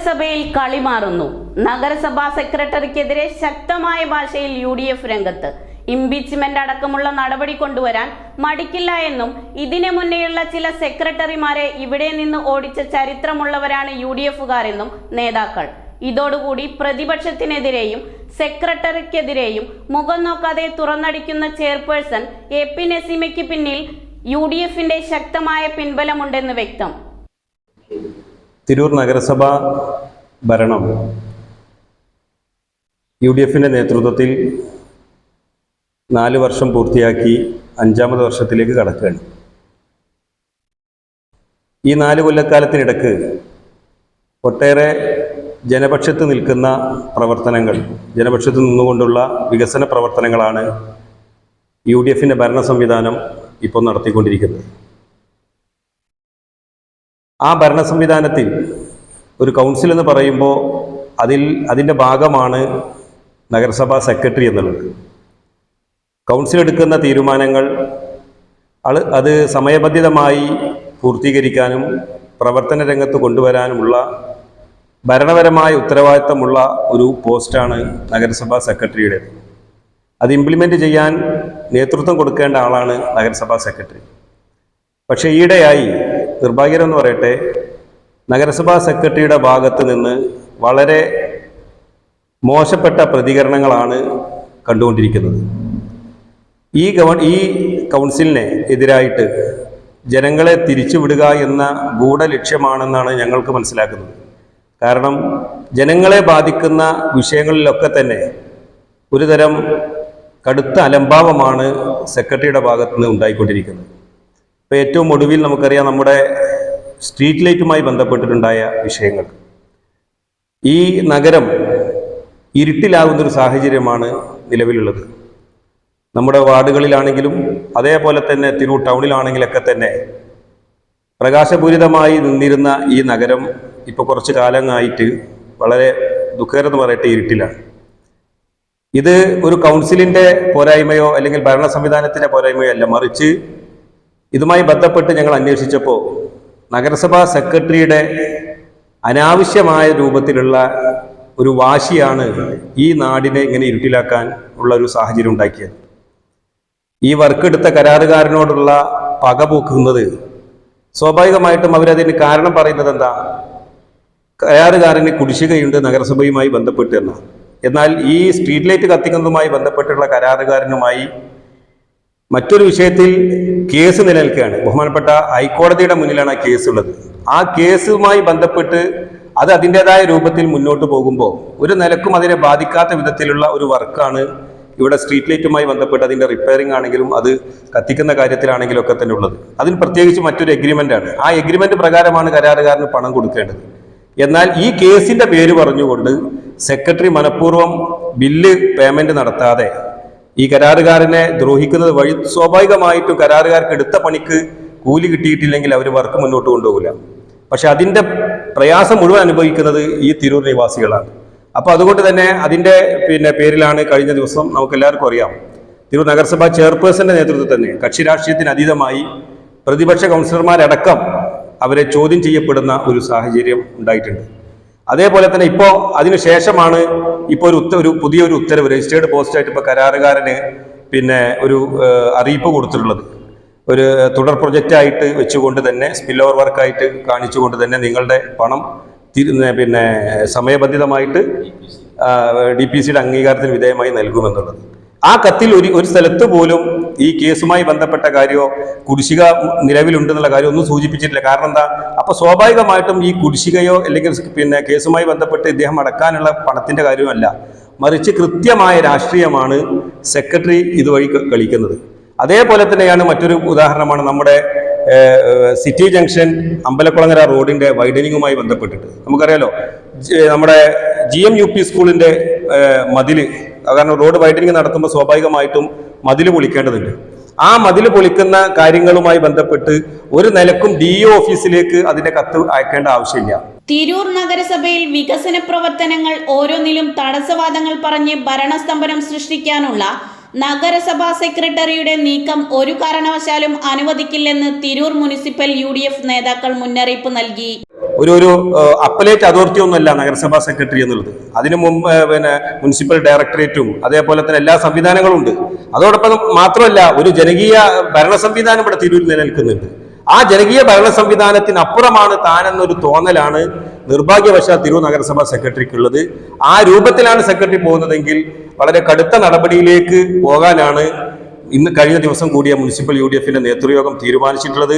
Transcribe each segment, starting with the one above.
നഗരസഭയിൽ കളിമാറുന്നു നഗരസഭാ സെക്രട്ടറിക്കെതിരെ ശക്തമായ ഭാഷയിൽ യു ഡി എഫ് രംഗത്ത്. ഇംപീച്ച്മെന്റ് അടക്കമുള്ള നടപടി കൊണ്ടുവരാൻ മടിക്കില്ല എന്നും ഇതിനു മുന്നേയുള്ള ചില സെക്രട്ടറിമാരെ ഇവിടെ നിന്ന് ഓടിച്ച ചരിത്രമുള്ളവരാണ് യു ഡി എഫുകാരെന്നും നേതാക്കൾ. ഇതോടുകൂടി പ്രതിപക്ഷത്തിനെതിരെയും സെക്രട്ടറിക്കെതിരെയും മുഖം നോക്കാതെ തുറന്നടിക്കുന്ന ചെയർപേഴ്സൺ എ പി നസീമയ്ക്ക് പിന്നിൽ യു ഡി എഫിന്റെ ശക്തമായ പിൻബലമുണ്ടെന്ന് വ്യക്തം. തിരൂർ നഗരസഭ ഭരണം യു ഡി എഫിന്റെ നേതൃത്വത്തിൽ നാല് വർഷം പൂർത്തിയാക്കി അഞ്ചാമത് വർഷത്തിലേക്ക് കടക്കുകയാണ്. ഈ നാല് കൊല്ലക്കാലത്തിനിടക്ക് ഒട്ടേറെ ജനപക്ഷത്ത് നിൽക്കുന്ന പ്രവർത്തനങ്ങൾ ജനപക്ഷത്ത് നിന്നുകൊണ്ടുള്ള വികസന പ്രവർത്തനങ്ങളാണ് യു ഡി എഫിന്റെ ഭരണ സംവിധാനം ഇപ്പോൾ നടത്തിക്കൊണ്ടിരിക്കുന്നത്. ആ ഭരണ സംവിധാനത്തിൽ ഒരു കൗൺസിൽ എന്ന് പറയുമ്പോൾ അതിൽ അതിന്റെ ഭാഗമാണ് നഗരസഭാ സെക്രട്ടറി എന്നുള്ളത്. കൗൺസിൽ എടുക്കുന്ന തീരുമാനങ്ങൾ അത് സമയബന്ധിതമായി പൂർത്തീകരിക്കാനും പ്രവർത്തന രംഗത്ത് കൊണ്ടുവരാനുമുള്ള ഭരണപരമായ ഉത്തരവാദിത്തമുള്ള ഒരു പോസ്റ്റാണ് നഗരസഭാ സെക്രട്ടറിയുടെ അത് ഇംപ്ലിമെന്റ് ചെയ്യാൻ നേതൃത്വം കൊടുക്കേണ്ട ആളാണ് നഗരസഭാ സെക്രട്ടറി പക്ഷേ ഈയിടെയായി നിർഭാഗ്യമെന്ന് പറയട്ടെ നഗരസഭാ സെക്രട്ടറിയുടെ ഭാഗത്ത് നിന്ന് വളരെ മോശപ്പെട്ട പ്രതികരണങ്ങളാണ് കണ്ടുകൊണ്ടിരിക്കുന്നത്. ഈ ഗവൺ ഈ കൗൺസിലിനെ എതിരായിട്ട് ജനങ്ങളെ തിരിച്ചുവിടുക എന്ന ഗൂഢലക്ഷ്യമാണെന്നാണ് ഞങ്ങൾക്ക് മനസ്സിലാക്കുന്നത്. കാരണം ജനങ്ങളെ ബാധിക്കുന്ന വിഷയങ്ങളിലൊക്കെ തന്നെ ഒരുതരം കടുത്ത അലംഭാവമാണ് സെക്രട്ടറിയുടെ ഭാഗത്തുനിന്ന് ഉണ്ടായിക്കൊണ്ടിരിക്കുന്നത്. ഇപ്പോൾ ഏറ്റവും ഒടുവിൽ നമുക്കറിയാം നമ്മുടെ സ്ട്രീറ്റ് ലൈറ്റുമായി ബന്ധപ്പെട്ടിട്ടുണ്ടായ വിഷയങ്ങൾ. ഈ നഗരം ഇരുട്ടിലാകുന്നൊരു സാഹചര്യമാണ് നിലവിലുള്ളത്. നമ്മുടെ വാർഡുകളിലാണെങ്കിലും അതേപോലെ തന്നെ തിരൂർ ടൗണിലാണെങ്കിലൊക്കെ തന്നെ പ്രകാശപൂരിതമായി നിന്നിരുന്ന ഈ നഗരം ഇപ്പോൾ കുറച്ച് കാലങ്ങായിട്ട് വളരെ ദുഃഖകരെന്ന് പറയട്ടെ ഇരുട്ടിലാണ്. ഇത് ഒരു കൗൺസിലിന്റെ പോരായ്മയോ അല്ലെങ്കിൽ ഭരണ സംവിധാനത്തിന്റെ പോരായ്മയോ അല്ല മറിച്ച് ഇതുമായി ബന്ധപ്പെട്ട് ഞങ്ങൾ അന്വേഷിച്ചപ്പോൾ നഗരസഭാ സെക്രട്ടറിയുടെ അനാവശ്യമായ രൂപത്തിലുള്ള ഒരു വാശിയാണ് ഈ നാടിനെ ഇങ്ങനെ ഇരുട്ടിലാക്കാൻ ഉള്ള ഒരു സാഹചര്യം ഉണ്ടാക്കിയത്. ഈ വർക്ക് എടുത്ത കരാറുകാരനോടുള്ള പകപോക്കുന്നത് സ്വാഭാവികമായിട്ടും അവരതിന് കാരണം പറയുന്നത് എന്താ? കരാറുകാരന് കുടിശ്ശികയുണ്ട് നഗരസഭയുമായി ബന്ധപ്പെട്ട് എന്നാണ്. എന്നാൽ ഈ സ്ട്രീറ്റ് ലൈറ്റ് കത്തിക്കുന്നതുമായി ബന്ധപ്പെട്ടുള്ള കരാറുകാരനുമായി മറ്റൊരു വിഷയത്തിൽ കേസ് നിലനിൽക്കുകയാണ്. ബഹുമാനപ്പെട്ട ഹൈക്കോടതിയുടെ മുന്നിലാണ് ആ കേസ് ഉള്ളത് ആ കേസുമായി ബന്ധപ്പെട്ട് അത് അതിന്റെതായ രൂപത്തിൽ മുന്നോട്ട് പോകുമ്പോൾ ഒരു നിലക്കും അതിനെ ബാധിക്കാത്ത വിധത്തിലുള്ള ഒരു വർക്കാണ് ഇവിടെ സ്ട്രീറ്റ് ലൈറ്റുമായി ബന്ധപ്പെട്ട് അതിന്റെ റിപ്പയറിംഗ് ആണെങ്കിലും അത് കത്തിക്കുന്ന കാര്യത്തിലാണെങ്കിലും ഒക്കെ തന്നെ ഉള്ളത്. അതിന് പ്രത്യേകിച്ച് മറ്റൊരു എഗ്രിമെന്റ് ആണ്. ആ എഗ്രിമെന്റ് പ്രകാരമാണ് കരാറുകാരന് പണം കൊടുക്കേണ്ടത്. എന്നാൽ ഈ കേസിന്റെ പേര് പറഞ്ഞുകൊണ്ട് സെക്രട്ടറി മനഃപൂർവം ബില്ല് പേയ്മെന്റ് നടത്താതെ ഈ കരാറുകാരനെ ദ്രോഹിക്കുന്നത് വഴി സ്വാഭാവികമായിട്ടും കരാറുകാർക്ക് എടുത്ത പണിക്ക് കൂലി കിട്ടിയിട്ടില്ലെങ്കിൽ അവർ വർക്ക് മുന്നോട്ട് കൊണ്ടുപോകില്ല. പക്ഷെ അതിന്റെ പ്രയാസം മുഴുവൻ അനുഭവിക്കുന്നത് ഈ തിരൂർ നിവാസികളാണ്. അപ്പോൾ അതുകൊണ്ട് തന്നെ അതിന്റെ പിന്നെ പേരിലാണ് കഴിഞ്ഞ ദിവസം നമുക്ക് എല്ലാവർക്കും അറിയാം. തിരൂർ നഗരസഭ ചെയർപേഴ്സന്റെ നേതൃത്വത്തിൽ തന്നെ കക്ഷി രാഷ്ട്രീയത്തിന് അതീതമായി പ്രതിപക്ഷ കൗൺസിലർമാരടക്കം അവരെ ചോദ്യം ചെയ്യപ്പെടുന്ന ഒരു സാഹചര്യം ഉണ്ടായിട്ടുണ്ട്. അതേപോലെ തന്നെ ഇപ്പോൾ അതിനുശേഷമാണ് ഇപ്പോൾ ഒരു ഉത്ത ഒരു പുതിയൊരു ഉത്തരവ് രജിസ്റ്റേർഡ് പോസ്റ്റായിട്ട് ഇപ്പോൾ കരാറുകാരന് പിന്നെ ഒരു അറിയിപ്പ് കൊടുത്തിട്ടുള്ളത്. ഒരു തുടർ പ്രൊജക്റ്റായിട്ട് വെച്ചുകൊണ്ട് തന്നെ സ്പിൽ ഓവർ വർക്കായിട്ട് കാണിച്ചുകൊണ്ട് തന്നെ നിങ്ങളുടെ പണം പിന്നെ സമയബന്ധിതമായിട്ട് ഡി പി സിയുടെ അംഗീകാരത്തിന് വിധേയമായി നൽകുമെന്നുള്ളത്. ആ കത്തിൽ ഒരു ഒരു സ്ഥലത്ത് പോലും ഈ കേസുമായി ബന്ധപ്പെട്ട കാര്യമോ കുടിശ്ശിക നിലവിലുണ്ടെന്നുള്ള കാര്യം ഒന്നും സൂചിപ്പിച്ചിട്ടില്ല. കാരണം എന്താ? അപ്പൊ സ്വാഭാവികമായിട്ടും ഈ കുടിശ്ശികയോ അല്ലെങ്കിൽ പിന്നെ കേസുമായി ബന്ധപ്പെട്ട് ഇദ്ദേഹം അടക്കാനുള്ള പണത്തിന്റെ കാര്യമല്ല മറിച്ച് കൃത്യമായ രാഷ്ട്രീയമാണ് സെക്രട്ടറി ഇതുവഴി കളിക്കുന്നത്. അതേപോലെ തന്നെയാണ് മറ്റൊരു ഉദാഹരണമാണ് നമ്മുടെ സിറ്റി ജംഗ്ഷൻ അമ്പലക്കുളങ്ങര റോഡിന്റെ വൈഡനിങ്ങുമായി ബന്ധപ്പെട്ടിട്ട്. നമുക്കറിയാലോ നമ്മുടെ ജി എം യു പി സ്കൂളിന്റെ മതിൽ കാരണം റോഡ് വൈഡനിങ് നടത്തുമ്പോൾ സ്വാഭാവികമായിട്ടും മതിൽ പൊളിക്കേണ്ടതുണ്ട്. ആ മതിൽ പൊളിക്കുന്ന കാര്യങ്ങളുമായി ബന്ധപ്പെട്ട് ഒരു നിലക്കും ഡി ഓഫീസിലേക്ക് അതിന്റെ കത്ത് അയക്കേണ്ട ആവശ്യമില്ല. തിരൂർ നഗരസഭയിൽ വികസന പ്രവർത്തനങ്ങൾ ഓരോന്നിലും തടസ്സവാദങ്ങൾ പറഞ്ഞ് ഭരണസ്തംഭനം സൃഷ്ടിക്കാനുള്ള നഗരസഭാ സെക്രട്ടറിയുടെ നീക്കം ഒരു കാരണവശാലും അനുവദിക്കില്ലെന്ന് തിരൂർ മുനിസിപ്പൽ യു നേതാക്കൾ മുന്നറിയിപ്പ് നൽകി. ഒരു ഒരു അപ്പലേറ്റ് അതോറിറ്റി ഒന്നുമല്ല നഗരസഭാ സെക്രട്ടറി എന്നുള്ളത്. അതിനു മുമ്പ് പിന്നെ മുനിസിപ്പൽ ഡയറക്ടറേറ്റും അതേപോലെ തന്നെ എല്ലാ സംവിധാനങ്ങളും ഉണ്ട് അതോടൊപ്പം മാത്രമല്ല ഒരു ജനകീയ ഭരണ സംവിധാനം ഇവിടെ തിരൂരിൽ നിലനിൽക്കുന്നുണ്ട്. ആ ജനകീയ ഭരണ സംവിധാനത്തിനപ്പുറമാണ് താനെന്നൊരു തോന്നലാണ് നിർഭാഗ്യവശാൽ തിരൂർ നഗരസഭാ സെക്രട്ടറിക്കുള്ളത്. ആ രൂപത്തിലാണ് സെക്രട്ടറി പോകുന്നതെങ്കിൽ വളരെ കടുത്ത നടപടിയിലേക്ക് പോകാനാണ് ഇന്ന് കഴിഞ്ഞ ദിവസം കൂടിയ മുനിസിപ്പൽ യു ഡി എഫിന്റെ നേതൃയോഗം തീരുമാനിച്ചിട്ടുള്ളത്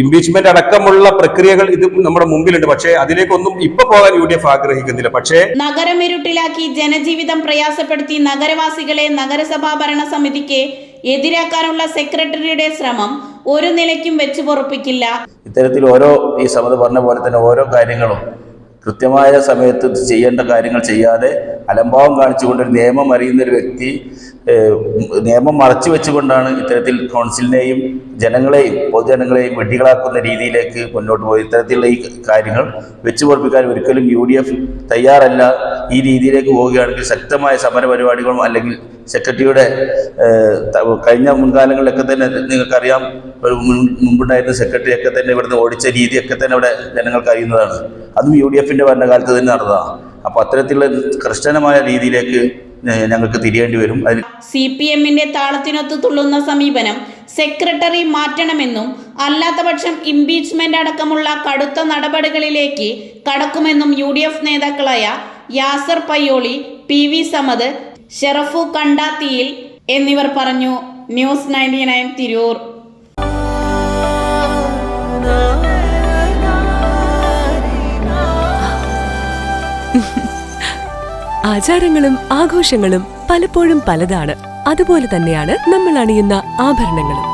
ഇംപീച്ച്മെന്റ് അടക്കമുള്ള പ്രക്രിയകൾ ഇത് നമ്മുടെ മുമ്പിലുണ്ട്. പക്ഷേ അതിലേക്കൊന്നും ഇപ്പൊ പോകാൻ യു ഡി എഫ് ആഗ്രഹിക്കുന്നില്ല. പക്ഷേ നഗരം ഇരുട്ടിലാക്കി ജനജീവിതം പ്രയാസപ്പെടുത്തി നഗരവാസികളെ നഗരസഭാ ഭരണ സമിതിക്ക് എതിരാക്കാനുള്ള സെക്രട്ടറിയുടെ ശ്രമം ഒരു നിലയ്ക്കും വെച്ചു പൊറപ്പിക്കില്ല. ഇത്തരത്തിൽ ഓരോ ഈ സമത് പറഞ്ഞ പോലെ തന്നെ ഓരോ കാര്യങ്ങളും കൃത്യമായ സമയത്ത് ചെയ്യേണ്ട കാര്യങ്ങൾ ചെയ്യാതെ അലംഭാവം കാണിച്ചുകൊണ്ട് ഒരു നിയമം അറിയുന്ന ഒരു വ്യക്തി നിയമം മറച്ചു വെച്ചുകൊണ്ടാണ് ഇത്തരത്തിൽ കൗൺസിലിനെയും ജനങ്ങളെയും പൊതുജനങ്ങളെയും വെട്ടികളാക്കുന്ന രീതിയിലേക്ക് മുന്നോട്ട് പോയി ഇത്തരത്തിലുള്ള ഈ കാര്യങ്ങൾ വെച്ചു പൊറപ്പിക്കാൻ ഒരിക്കലും യു തയ്യാറല്ല. ഈ രീതിയിലേക്ക് പോവുകയാണെങ്കിൽ ശക്തമായ സമര പരിപാടികളും അല്ലെങ്കിൽ സെക്രട്ടറിയുടെ കഴിഞ്ഞ മുൻകാലങ്ങളിലൊക്കെ തന്നെ നിങ്ങൾക്കറിയാം മുമ്പുണ്ടായിരുന്ന സെക്രട്ടറിയൊക്കെ തന്നെ ഇവിടുന്ന് ഓടിച്ച രീതിയൊക്കെ തന്നെ ഇവിടെ ജനങ്ങൾക്ക് അറിയുന്നതാണ്. അതും യു ഡി എഫിന്റെ ഭരണകാലത്ത് തന്നെ നടന്നതാണ് അപ്പോൾ അത്തരത്തിലുള്ള കർശനമായ രീതിയിലേക്ക് ഞങ്ങൾക്ക് തിരിയേണ്ടി വരും. അതിന് സി പി എമ്മിന്റെ താളത്തിനൊത്ത് തുള്ളുന്ന സമീപനം സെക്രട്ടറി മാറ്റണമെന്നും അല്ലാത്തപക്ഷം ഇംപീച്ച്മെന്റ് അടക്കമുള്ള കടുത്ത നടപടികളിലേക്ക് കടക്കുമെന്നും യു നേതാക്കളായ യാസർ പയ്യോളി പി വി സമദ് ഷെറഫു കണ്ടാത്തിയിൽ എന്നിവർ പറഞ്ഞു ന്യൂസ് നയന്റി നയൻ തിരൂർ. ആചാരങ്ങളും ആഘോഷങ്ങളും പലപ്പോഴും പലതാണ്. അതുപോലെ തന്നെയാണ് നമ്മൾ അണിയുന്ന ആഭരണങ്ങളും.